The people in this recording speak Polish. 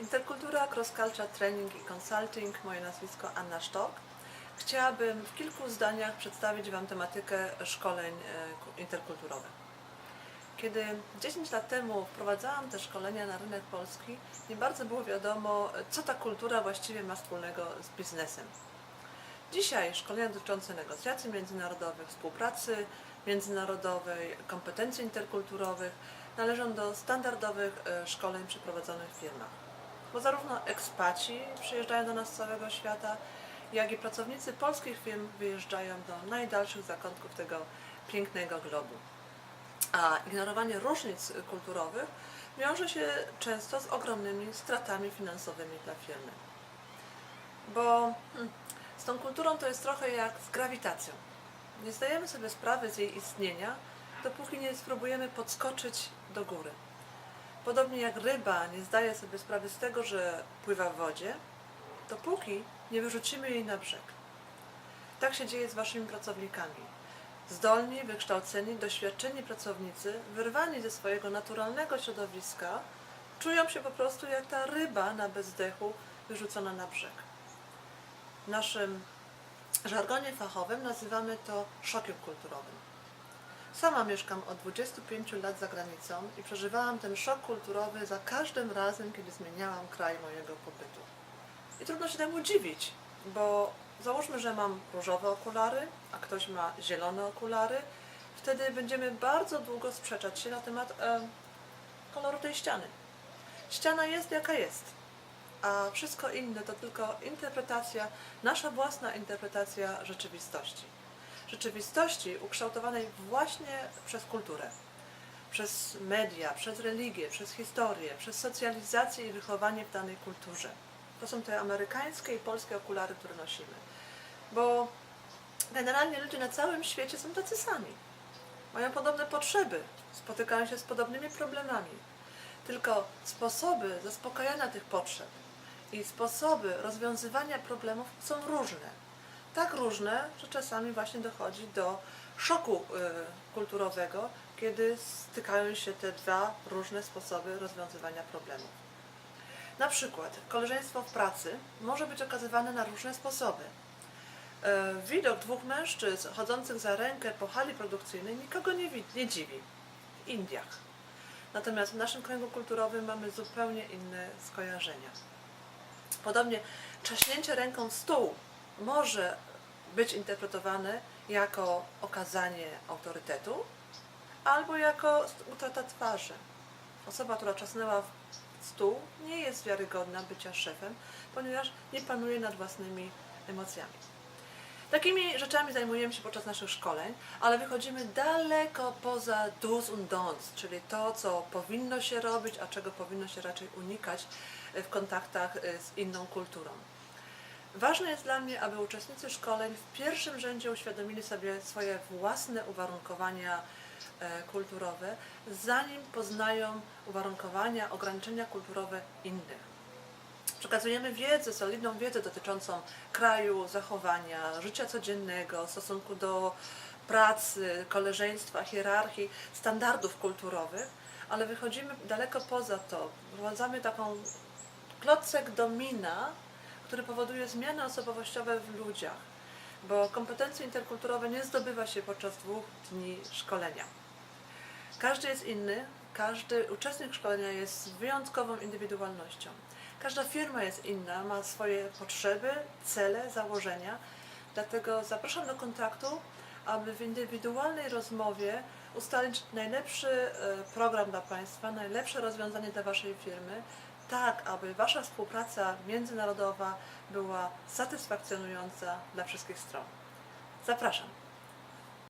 Interkultura, Cross Culture Training i Consulting, moje nazwisko Anna Sztok. Chciałabym w kilku zdaniach przedstawić Wam tematykę szkoleń e, ku- interkulturowych. Kiedy 10 lat temu wprowadzałam te szkolenia na rynek polski, nie bardzo było wiadomo, co ta kultura właściwie ma wspólnego z biznesem. Dzisiaj szkolenia dotyczące negocjacji międzynarodowych, współpracy międzynarodowej, kompetencji interkulturowych należą do standardowych e, szkoleń przeprowadzonych w firmach. Bo zarówno ekspaci przyjeżdżają do nas z całego świata, jak i pracownicy polskich firm wyjeżdżają do najdalszych zakątków tego pięknego globu. A ignorowanie różnic kulturowych wiąże się często z ogromnymi stratami finansowymi dla firmy. Bo hmm, z tą kulturą to jest trochę jak z grawitacją. Nie zdajemy sobie sprawy z jej istnienia, dopóki nie spróbujemy podskoczyć do góry. Podobnie jak ryba nie zdaje sobie sprawy z tego, że pływa w wodzie, dopóki nie wyrzucimy jej na brzeg. Tak się dzieje z waszymi pracownikami. Zdolni, wykształceni, doświadczeni pracownicy, wyrwani ze swojego naturalnego środowiska, czują się po prostu jak ta ryba na bezdechu wyrzucona na brzeg. W naszym żargonie fachowym nazywamy to szokiem kulturowym. Sama mieszkam od 25 lat za granicą i przeżywałam ten szok kulturowy za każdym razem, kiedy zmieniałam kraj mojego pobytu. I trudno się temu dziwić, bo załóżmy, że mam różowe okulary, a ktoś ma zielone okulary, wtedy będziemy bardzo długo sprzeczać się na temat e, koloru tej ściany. Ściana jest jaka jest, a wszystko inne to tylko interpretacja, nasza własna interpretacja rzeczywistości. Rzeczywistości ukształtowanej właśnie przez kulturę, przez media, przez religię, przez historię, przez socjalizację i wychowanie w danej kulturze. To są te amerykańskie i polskie okulary, które nosimy. Bo generalnie ludzie na całym świecie są tacy sami. Mają podobne potrzeby, spotykają się z podobnymi problemami. Tylko sposoby zaspokajania tych potrzeb i sposoby rozwiązywania problemów są różne. Tak różne, że czasami właśnie dochodzi do szoku y, kulturowego, kiedy stykają się te dwa różne sposoby rozwiązywania problemów. Na przykład koleżeństwo w pracy może być okazywane na różne sposoby. E, Widok dwóch mężczyzn chodzących za rękę po hali produkcyjnej nikogo nie, nie dziwi. W Indiach. Natomiast w naszym kręgu kulturowym mamy zupełnie inne skojarzenia. Podobnie trzaśnięcie ręką w stół może być interpretowane jako okazanie autorytetu albo jako utrata twarzy. Osoba, która trzasnęła w stół, nie jest wiarygodna bycia szefem, ponieważ nie panuje nad własnymi emocjami. Takimi rzeczami zajmujemy się podczas naszych szkoleń, ale wychodzimy daleko poza do's and don'ts, czyli to, co powinno się robić, a czego powinno się raczej unikać w kontaktach z inną kulturą. Ważne jest dla mnie, aby uczestnicy szkoleń w pierwszym rzędzie uświadomili sobie swoje własne uwarunkowania e, kulturowe, zanim poznają uwarunkowania, ograniczenia kulturowe innych. Przekazujemy wiedzę, solidną wiedzę dotyczącą kraju, zachowania, życia codziennego, stosunku do pracy, koleżeństwa, hierarchii, standardów kulturowych, ale wychodzimy daleko poza to. Wprowadzamy taką klocek domina, który powoduje zmiany osobowościowe w ludziach, bo kompetencje interkulturowe nie zdobywa się podczas dwóch dni szkolenia. Każdy jest inny, każdy uczestnik szkolenia jest wyjątkową indywidualnością. Każda firma jest inna, ma swoje potrzeby, cele, założenia. Dlatego zapraszam do kontaktu, aby w indywidualnej rozmowie ustalić najlepszy e, program dla Państwa, najlepsze rozwiązanie dla Waszej firmy, tak aby Wasza współpraca międzynarodowa była satysfakcjonująca dla wszystkich stron. Zapraszam.